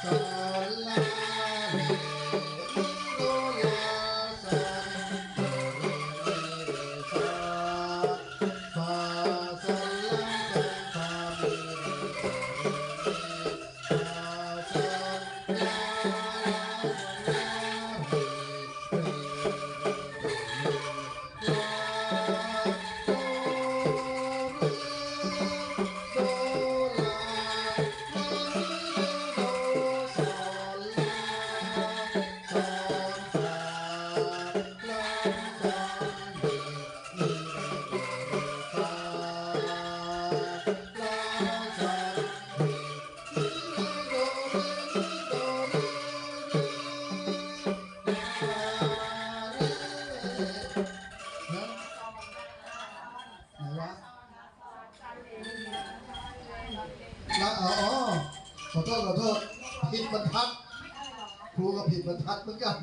สอ รูก็ผิดบรรทัดเหมือนกัน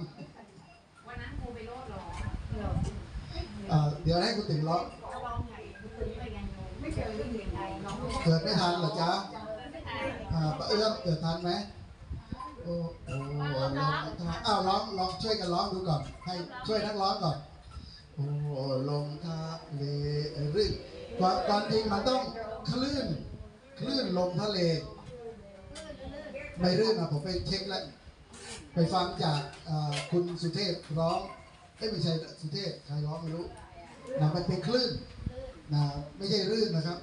วันนั้นครูไปโลดหรออ่าเดี๋ยวให้คุณติ๋งร้องจะลองไงคุณตื่นไปยังไงไม่เคยเรื่องยังไงน้องเกิดไม่ทันเหรอจ๊ะไม่ทันอ่าป้าเอื้อมเกิดทันไหมโอ้โอ้ร้องอ้าวร้องร้องช่วยกันร้องดูก่อน ให้ช่วยนักร้องก่อนโอ้ลงทะเลรื่นก่อนก่อนจริงมันต้องคลื่น คลื่นลมทะเล ไม่รื่นอะผมไปเช็คแล้ว ไปฟังจากอ่าคุณสุเทพร้องเอ้ยไม่ใช่สุเทพใครร้องไม่รู้นะมันเป็นคลื่นนะไม่ใช่รื่นนะครับ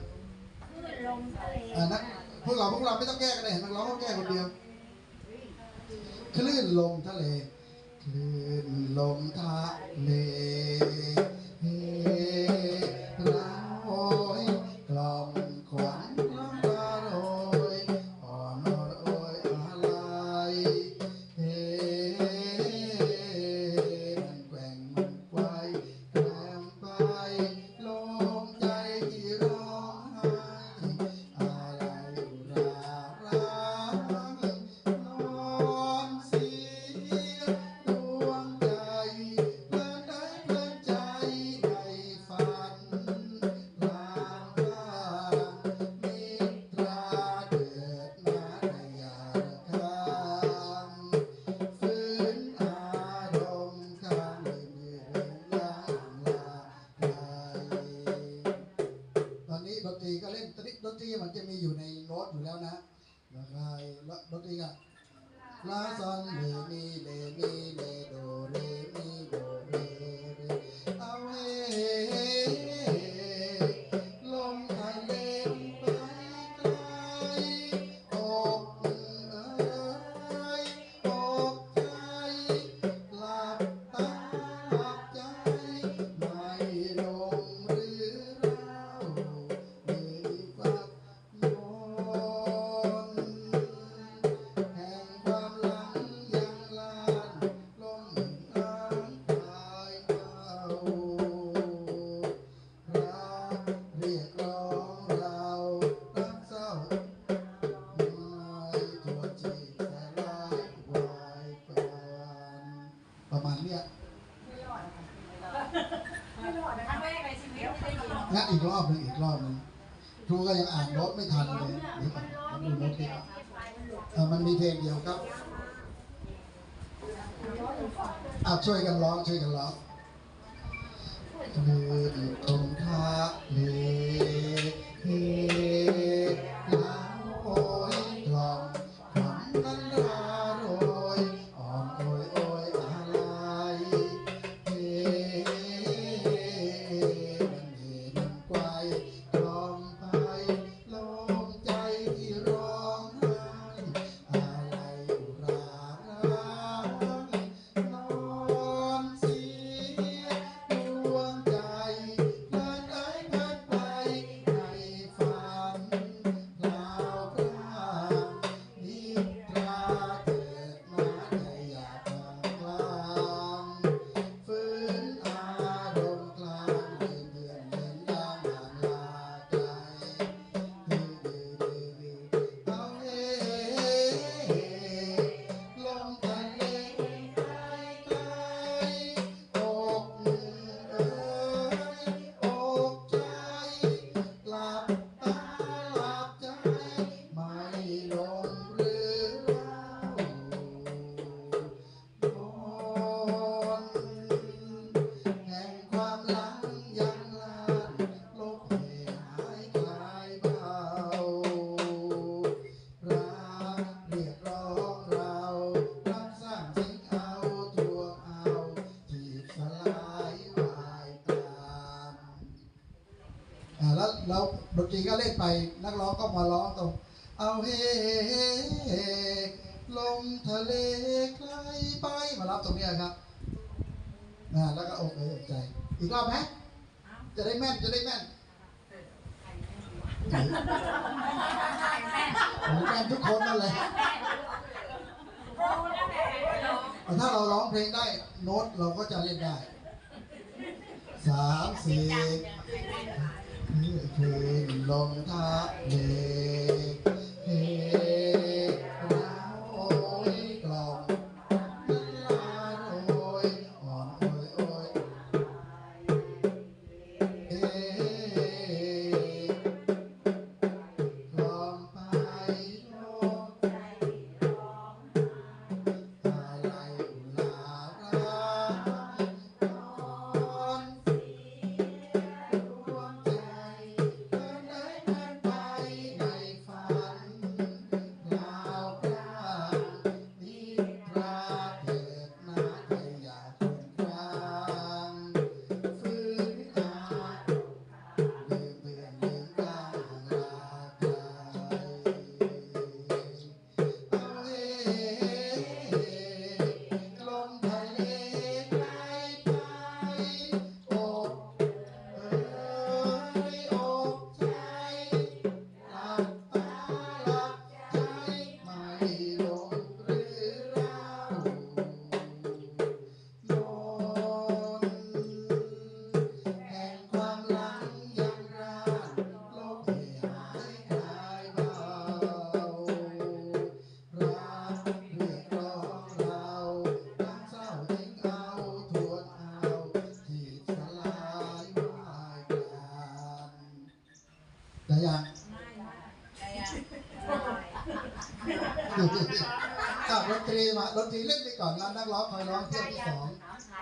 ลงทะเลอ่านักพวกเราพวกเราไม่ต้องแก้กันเลยนักร้องเขาแก้คนเดียว คลื่นลมทะเล คลื่นลมทะเลเฮล ลาซอนเร อีกรอบหนึ่งอีกรอบหนึ่งครูก็ยังอ่านโน้ตไม่ทันเลยเดี๋ยวก่อนผมดูโน้ตที่เอะมันมีเพลงเดียวครับอาช่วยกันร้องช่วยกันร้องเลื่นคงทะเลเฮ ตรีก็เล่นไป นักร้องก็มาร้องตรงเอาเฮลงทะเลไกลไปมารับตรงนี้ครับนะแล้วก็อกเอกใจ อีกรอบไหมจะได้แม่นจะได้แม่นโอ้โหแม่นทุกคนนั่นเลยแต่ถ้าเราร้องเพลงได้โน้ตเราก็จะเล่นได้สามสี่ เพื่อเ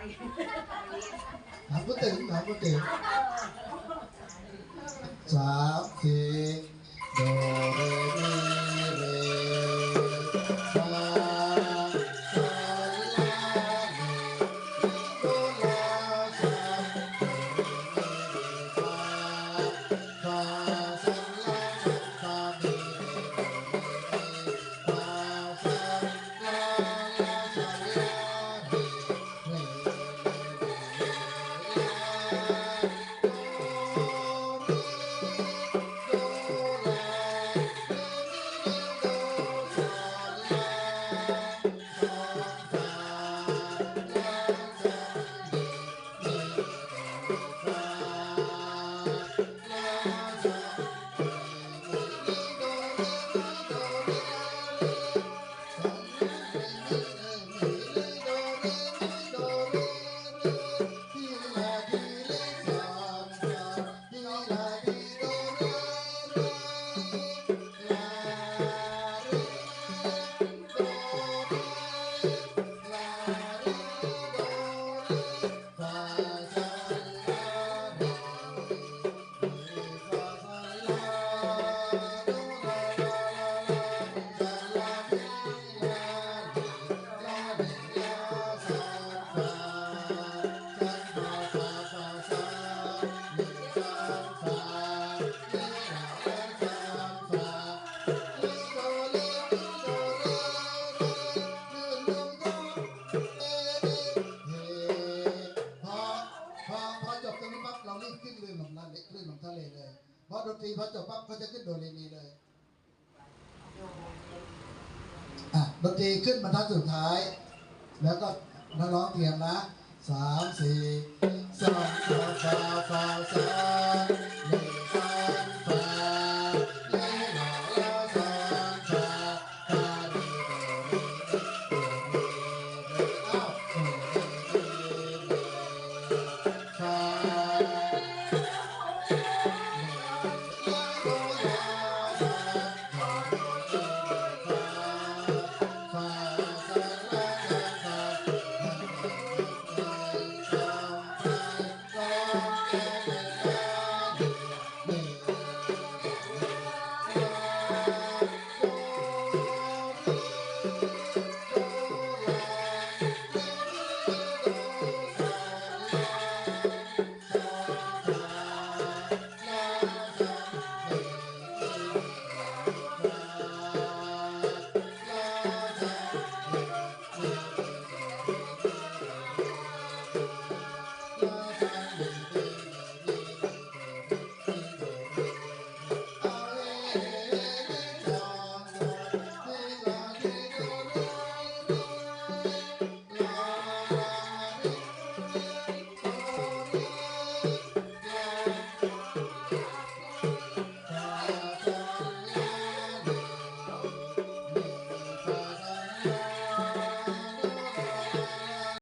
Apa teh? Apa teh? Cak, ะดนตรีพอจบปั๊บเขาจะขึ้นโดเรมีเลยอะดนตรีขึ้นบรรทัดสุดท้าย แล้วก็นักร้องเตรียมนะสามสี่สองสองสามสามสามหนึ่งสองสามหนึ่ง